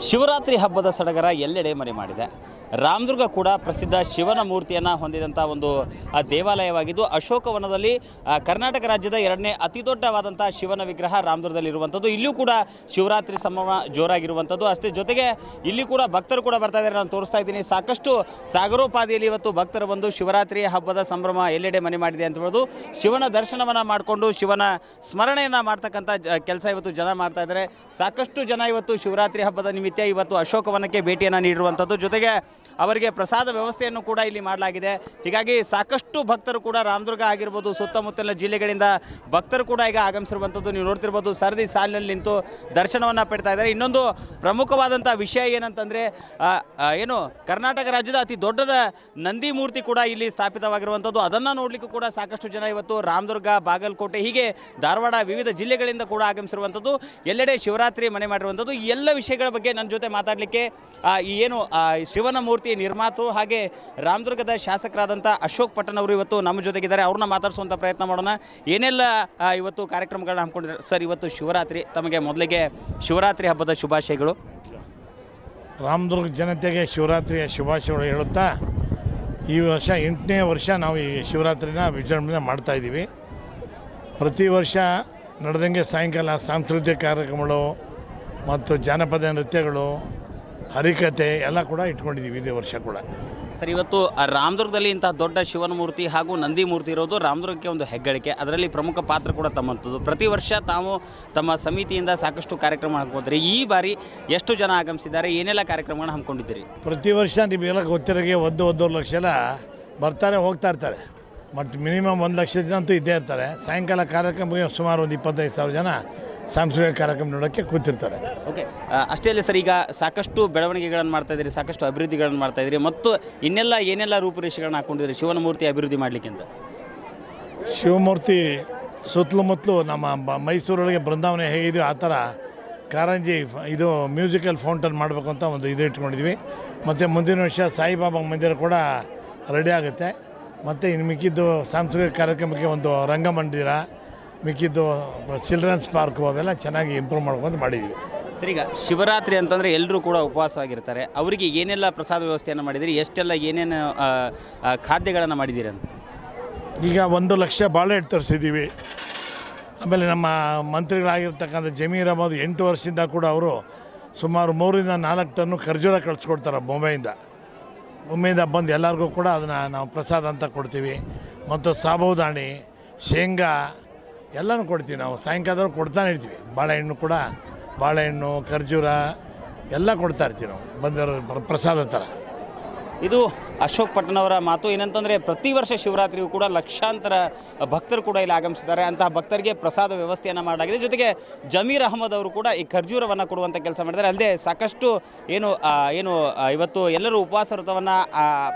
ಶಿವರಾತ್ರಿ ಹಬ್ಬದ ಸಡಗರ ಎಲ್ಲೆಡೆ ಮನೆ ಮಾಡಿದೆ ರಾಮದುರ್ಗ ಕೂಡ ಪ್ರಸಿದ್ಧ ಶಿವನ ಮೂರ್ತಿಯನ್ನು ಹೊಂದಿದಂಥ ಒಂದು ದೇವಾಲಯವಾಗಿದ್ದು, ಅಶೋಕವನದಲ್ಲಿ ಕರ್ನಾಟಕ ರಾಜ್ಯದ ಎರಡನೇ ಅತಿ ದೊಡ್ಡವಾದಂಥ ಶಿವನ ವಿಗ್ರಹ ರಾಮದುರ್ಗದಲ್ಲಿ ಇರುವಂಥದ್ದು ಇಲ್ಲೂ ಕೂಡ ಶಿವರಾತ್ರಿ ಸಂಭ್ರಮ ಜೋರಾಗಿರುವಂಥದ್ದು ಅಷ್ಟೇ ಜೊತೆಗೆ ಇಲ್ಲಿ ಕೂಡ ಭಕ್ತರು ಕೂಡ ಬರ್ತಾ ಇದ್ದಾರೆ. ನಾನು ತೋರಿಸ್ತಾ ಇದ್ದೀನಿ. ಸಾಕಷ್ಟು ಸಾಗರೋಪಾದಿಯಲ್ಲಿ ಇವತ್ತು ಭಕ್ತರು ಬಂದು ಶಿವರಾತ್ರಿ ಹಬ್ಬದ ಸಂಭ್ರಮ ಎಲ್ಲೆಡೆ ಮನೆ ಮಾಡಿದೆ ಅಂತ ಹೇಳ್ಬೋದು. ಶಿವನ ದರ್ಶನವನ್ನು ಮಾಡಿಕೊಂಡು ಶಿವನ ಸ್ಮರಣೆಯನ್ನು ಮಾಡ್ತಕ್ಕಂಥ ಕೆಲಸ ಇವತ್ತು ಜನ ಮಾಡ್ತಾ ಇದ್ದಾರೆ. ಸಾಕಷ್ಟು ಜನ ಇವತ್ತು ಶಿವರಾತ್ರಿ ಹಬ್ಬದ ನಿಮಿತ್ತ ಇವತ್ತು ಅಶೋಕವನಕ್ಕೆ ಭೇಟಿಯನ್ನು ನೀಡಿರುವಂಥದ್ದು ಜೊತೆಗೆ ಅವರಿಗೆ ಪ್ರಸಾದ ವ್ಯವಸ್ಥೆಯನ್ನು ಕೂಡ ಇಲ್ಲಿ ಮಾಡಲಾಗಿದೆ. ಹೀಗಾಗಿ ಸಾಕಷ್ಟು ಭಕ್ತರು ಕೂಡ ರಾಮದುರ್ಗ ಆಗಿರ್ಬೋದು, ಸುತ್ತಮುತ್ತಲಿನ ಜಿಲ್ಲೆಗಳಿಂದ ಭಕ್ತರು ಕೂಡ ಈಗ ಆಗಮಿಸಿರುವಂಥದ್ದು ನೀವು ನೋಡ್ತಿರ್ಬೋದು. ಸರದಿ ಸಾಲಿನಲ್ಲಿ ನಿಂತು ದರ್ಶನವನ್ನು ಪಡ್ತಾ ಇದ್ದಾರೆ. ಇನ್ನೊಂದು ಪ್ರಮುಖವಾದಂಥ ವಿಷಯ ಏನಂತಂದರೆ ಏನು ಕರ್ನಾಟಕ ರಾಜ್ಯದ ಅತಿ ದೊಡ್ಡದ ನಂದಿ ಮೂರ್ತಿ ಕೂಡ ಇಲ್ಲಿ ಸ್ಥಾಪಿತವಾಗಿರುವಂಥದ್ದು. ಅದನ್ನು ನೋಡಲಿಕ್ಕೂ ಕೂಡ ಸಾಕಷ್ಟು ಜನ ಇವತ್ತು ರಾಮದುರ್ಗ, ಬಾಗಲಕೋಟೆ, ಹೀಗೆ ಧಾರವಾಡ ವಿವಿಧ ಜಿಲ್ಲೆಗಳಿಂದ ಕೂಡ ಆಗಮಿಸಿರುವಂಥದ್ದು. ಎಲ್ಲೆಡೆ ಶಿವರಾತ್ರಿ ಮನೆ ಮಾಡಿರುವಂಥದ್ದು. ಈ ಎಲ್ಲ ವಿಷಯಗಳ ಬಗ್ಗೆ ನನ್ನ ಜೊತೆ ಮಾತಾಡಲಿಕ್ಕೆ ಏನು ಶಿವನ ಮೂರ್ತಿ ನಿರ್ಮಾತು ಹಾಗೆ ರಾಮದುರ್ಗದ ಶಾಸಕರಾದಂಥ ಅಶೋಕ್ ಪಟ್ಟಣ್ ಅವರು ಇವತ್ತು ನಮ್ಮ ಜೊತೆಗಿದ್ದಾರೆ. ಅವ್ರನ್ನ ಮಾತಾಡಿಸುವಂಥ ಪ್ರಯತ್ನ ಮಾಡೋಣ. ಏನೆಲ್ಲ ಇವತ್ತು ಕಾರ್ಯಕ್ರಮಗಳನ್ನ ಹಮ್ಮಿಕೊಂಡಿದ್ದಾರೆ? ಸರ್, ಇವತ್ತು ಶಿವರಾತ್ರಿ, ತಮಗೆ ಮೊದಲಿಗೆ ಶಿವರಾತ್ರಿ ಹಬ್ಬದ ಶುಭಾಶಯಗಳು. ರಾಮದುರ್ಗ ಜನತೆಗೆ ಶಿವರಾತ್ರಿಯ ಶುಭಾಶಯಗಳು ಹೇಳುತ್ತಾ, ಈ ವರ್ಷ ಎಂಟನೇ ವರ್ಷ ನಾವು ಈ ಶಿವರಾತ್ರಿನ ವಿಜೃಂಭಣೆ ಮಾಡ್ತಾ ಇದ್ದೀವಿ. ಪ್ರತಿ ವರ್ಷ ನಡೆದಂಗೆ ಸಾಯಂಕಾಲ ಸಾಂಸ್ಕೃತಿಕ ಕಾರ್ಯಕ್ರಮಗಳು ಮತ್ತು ಜಾನಪದ ನೃತ್ಯಗಳು ಹರಿಕತೆ ಎಲ್ಲ ಕೂಡ ಇಟ್ಕೊಂಡಿದ್ದೀವಿ ಇದೇ ವರ್ಷ ಕೂಡ. ಸರ್ ಇವತ್ತು ರಾಮದುರ್ಗದಲ್ಲಿ ಇಂತಹ ದೊಡ್ಡ ಶಿವನ ಮೂರ್ತಿ ಹಾಗೂ ನಂದಿ ಮೂರ್ತಿ ಇರೋದು ರಾಮದುರ್ಗಕ್ಕೆ ಒಂದು ಹೆಗ್ಗಳಿಕೆ. ಅದರಲ್ಲಿ ಪ್ರಮುಖ ಪಾತ್ರ ಕೂಡ ತಮ್ಮಂಥದ್ದು. ಪ್ರತಿ ವರ್ಷ ತಾವು ತಮ್ಮ ಸಮಿತಿಯಿಂದ ಸಾಕಷ್ಟು ಕಾರ್ಯಕ್ರಮ ಹಾಕೋದ್ರಿ ಈ ಬಾರಿ ಎಷ್ಟು ಜನ ಆಗಮಿಸಿದ್ದಾರೆ? ಏನೆಲ್ಲ ಕಾರ್ಯಕ್ರಮಗಳನ್ನ ಹಮ್ಮಿಕೊಂಡಿದ್ದೀರಿ? ಪ್ರತಿ ವರ್ಷ ನಿಮಗೆಲ್ಲ ಗೊತ್ತಿರೋಗೆ ಒಂದು ಒಂದೂವರೆ ಲಕ್ಷ ಎಲ್ಲ ಬರ್ತಾರೆ ಹೋಗ್ತಾ ಇರ್ತಾರೆ. ಬಟ್ ಮಿನಿಮಮ್ ಒಂದು ಲಕ್ಷ ಜನ ಅಂತೂ ಇದ್ದೇ ಇರ್ತಾರೆ. ಸಾಯಂಕಾಲ ಕಾರ್ಯಕ್ರಮಕ್ಕೆ ಸುಮಾರು ಒಂದು ಇಪ್ಪತ್ತೈದು ಸಾವಿರ ಜನ ಸಾಂಸ್ಕೃತಿಕ ಕಾರ್ಯಕ್ರಮ ನೋಡೋಕ್ಕೆ ಕೂತಿರ್ತಾರೆ. ಓಕೆ ಅಷ್ಟೇ ಅಲ್ಲ ಸರ್ ಈಗ ಸಾಕಷ್ಟು ಬೆಳವಣಿಗೆಗಳನ್ನು ಮಾಡ್ತಾ ಇದ್ದೀರಿ ಸಾಕಷ್ಟು ಅಭಿವೃದ್ಧಿಗಳನ್ನು ಮಾಡ್ತಾ ಇದ್ದೀರಿ ಮತ್ತು ಇನ್ನೆಲ್ಲ ಏನೆಲ್ಲ ರೂಪುರೇಷೆಗಳನ್ನ ಹಾಕೊಂಡಿದ್ದೀರಿ ಶಿವನ ಮೂರ್ತಿ ಅಭಿವೃದ್ಧಿ ಮಾಡಲಿಕ್ಕಿಂತ? ಶಿವಮೂರ್ತಿ ಸುತ್ತಲುಮುತ್ತಲು ನಮ್ಮ ಬ- ಮೈಸೂರೊಳಗೆ ಬೃಂದಾವನ ಹೇಗಿದೆಯೋ ಆ ಥರ ಕಾರಂಜಿ ಇದು ಮ್ಯೂಸಿಕಲ್ ಫೌಂಟನ್ ಮಾಡಬೇಕು ಅಂತ ಒಂದು ಇದು ಇಟ್ಕೊಂಡಿದ್ವಿ. ಮತ್ತು ಮುಂದಿನ ವರ್ಷ ಸಾಯಿಬಾಬಾ ಮಂದಿರ ಕೂಡ ರೆಡಿ ಆಗುತ್ತೆ. ಮತ್ತು ಇನ್ನು ಮಿಕ್ಕಿದ್ದು ಸಾಂಸ್ಕೃತಿಕ ಕಾರ್ಯಕ್ರಮಕ್ಕೆ ಒಂದು ರಂಗಮಂದಿರ ಮಿಕ್ಕಿದ್ದು ಚಿಲ್ಡ್ರನ್ಸ್ ಪಾರ್ಕು ಅವೆಲ್ಲ ಚೆನ್ನಾಗಿ ಇಂಪ್ರೂವ್ ಮಾಡ್ಕೊಂಡು ಮಾಡಿದ್ವಿ ಸರಿ ಈಗ ಶಿವರಾತ್ರಿ ಅಂತಂದರೆ ಎಲ್ಲರೂ ಕೂಡ ಉಪವಾಸ ಆಗಿರ್ತಾರೆ. ಅವರಿಗೆ ಏನೆಲ್ಲ ಪ್ರಸಾದ ವ್ಯವಸ್ಥೆಯನ್ನು ಮಾಡಿದಿರಿ? ಎಷ್ಟೆಲ್ಲ ಏನೇನು ಖಾದ್ಯಗಳನ್ನು ಮಾಡಿದ್ದೀರಿ ಅಂತ? ಈಗ ಒಂದು ಲಕ್ಷ ಬಾಳೆಹಣ್ಣು ತರಿಸಿದ್ದೀವಿ. ಆಮೇಲೆ ನಮ್ಮ ಮಂತ್ರಿಗಳಾಗಿರ್ತಕ್ಕಂಥ ಜಮೀರ್ ಅಹಮದ್ ಎಂಟು ವರ್ಷದಿಂದ ಕೂಡ ಅವರು ಸುಮಾರು ಮೂರಿಂದ ನಾಲ್ಕು ಟನ್ನು ಖರ್ಜೂರ ಕಳಿಸ್ಕೊಡ್ತಾರೆ ಬೊಂಬೆಯಿಂದ. ಬೊಂಬೆಯಿಂದ ಬಂದು ಎಲ್ಲರಿಗೂ ಕೂಡ ಅದನ್ನು ನಾವು ಪ್ರಸಾದ ಅಂತ ಕೊಡ್ತೀವಿ. ಮತ್ತು ಸಾಬೂದಾಣಿ ಶೇಂಗಾ ಎಲ್ಲನೂ ಕೊಡ್ತೀವಿ ನಾವು. ಸಾಯಂಕಾಲದವ್ರು ಕೊಡ್ತಾನೆ ಇರ್ತೀವಿ. ಬಾಳೆಹಣ್ಣು ಕೂಡ, ಬಾಳೆಹಣ್ಣು, ಖರ್ಜೂರ ಎಲ್ಲ ಕೊಡ್ತಾ ಇರ್ತೀವಿ ನಾವು. ಬಂದಿರೋ ಪ್ರ- ಪ್ರಸಾದ ಥರ. ಇದು ಅಶೋಕ್ ಪಟ್ಟಣವರ ಮಾತು. ಏನಂತಂದರೆ ಪ್ರತಿ ವರ್ಷ ಶಿವರಾತ್ರಿಗೂ ಕೂಡ ಲಕ್ಷಾಂತರ ಭಕ್ತರು ಕೂಡ ಇಲ್ಲಿ ಆಗಮಿಸಿದ್ದಾರೆ ಅಂತಹ ಭಕ್ತರಿಗೆ ಪ್ರಸಾದ ವ್ಯವಸ್ಥೆಯನ್ನು ಮಾಡಲಾಗಿದೆ. ಜೊತೆಗೆ ಜಮೀರ್ ಅಹಮದ್ ಅವರು ಕೂಡ ಈ ಖರ್ಜೂರವನ್ನು ಕೊಡುವಂಥ ಕೆಲಸ ಮಾಡಿದ್ದಾರೆ ಅಲ್ಲದೆ ಸಾಕಷ್ಟು ಏನು ಏನು ಇವತ್ತು ಎಲ್ಲರೂ ಉಪವಾಸ ವ್ರತವನ್ನು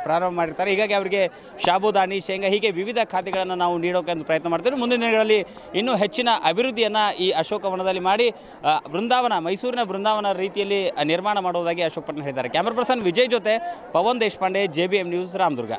ಪ್ರಾರಂಭ ಮಾಡಿರ್ತಾರೆ. ಹೀಗಾಗಿ ಅವರಿಗೆ ಶಾಬುದಾನಿ ಶೇಂಗಾ, ಹೀಗೆ ವಿವಿಧ ಖಾತೆಗಳನ್ನು ನಾವು ನೀಡೋಕೆ ಒಂದು ಪ್ರಯತ್ನ ಮಾಡ್ತೇವೆ. ಮುಂದಿನ ದಿನಗಳಲ್ಲಿ ಇನ್ನೂ ಹೆಚ್ಚಿನ ಅಭಿವೃದ್ಧಿಯನ್ನು ಈ ಅಶೋಕವನದಲ್ಲಿ ಮಾಡಿ ಬೃಂದಾವನ, ಮೈಸೂರಿನ ಬೃಂದಾವನ ರೀತಿಯಲ್ಲಿ ನಿರ್ಮಾಣ ಮಾಡುವುದಾಗಿ ಅಶೋಕ್ ಪಟ್ಟಣ ಹೇಳಿದ್ದಾರೆ. ಕ್ಯಾಮರಾ ಪರ್ಸನ್ ವಿಜಯ್ ಜೊತೆ Pavan Deshpande J B M news Ramdurg